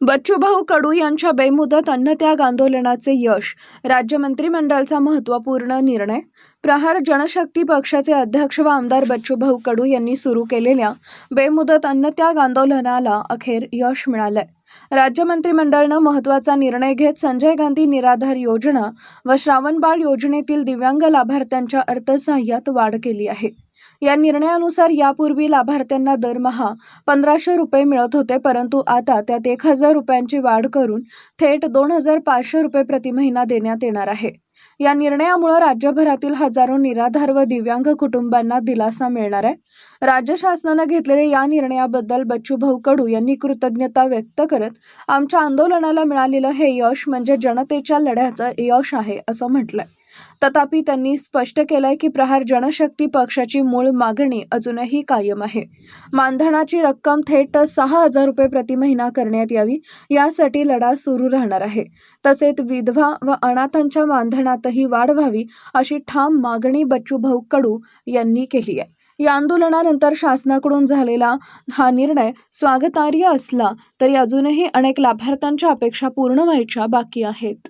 बच्चूभाऊ कडू यांच्या बेमुदत अन्नत्याग आंदोलनाचे यश. राज्य मंत्रिमंडळाचा महत्त्वपूर्ण निर्णय. प्रहार जनशक्ती पक्षाचे अध्यक्ष व आमदार बच्चूभाऊ कडू यांनी सुरू केलेल्या बेमुदत अन्नत्याग आंदोलनाला अखेर यश मिळालंय. राज्य मंत्रिमंडळानं महत्त्वाचा निर्णय घेत संजय गांधी निराधार योजना व श्रावणबाळ योजनेतील दिव्यांग लाभार्थ्यांच्या अर्थसहाय्यात वाढ केली आहे. या निर्णयानुसार यापूर्वी लाभार्थ्यांना दरमहा पंधराशे रुपये मिळत होते परंतु आता त्यात एक हजार रुपयांची वाढ करून थेट दोन हजार पाचशे रुपये प्रति महिना देण्यात येणार आहे. या निर्णयामुळे राज्यभरातील हजारो निराधार व दिव्यांग कुटुंबांना दिलासा मिळणार आहे. राज्य शासनानं घेतलेल्या या निर्णयाबद्दल बच्चू भाऊ कडू यांनी कृतज्ञता व्यक्त करत आमच्या आंदोलनाला मिळालेलं हे यश म्हणजे जनतेच्या लढ्याचं यश आहे असं म्हटलंय. तथापि त्यांनी स्पष्ट केलंय की प्रहार जनशक्ती पक्षाची मूळ मागणी अजूनही कायम आहे. मानधनाची रक्कम थेट सहा हजार रुपये प्रति महिना करण्यात यावी यासाठी लढा सुरू राहणार आहे. तसेच विधवा व अनाथांच्या मानधनातही वाढ व्हावी अशी ठाम मागणी बच्चू भाऊ कडू यांनी केली आहे. या आंदोलनानंतर शासनाकडून झालेला हा निर्णय स्वागतार्ह असला तरी अजूनही अनेक लाभार्थ्यांच्या अपेक्षा पूर्ण व्हायच्या बाकी आहेत.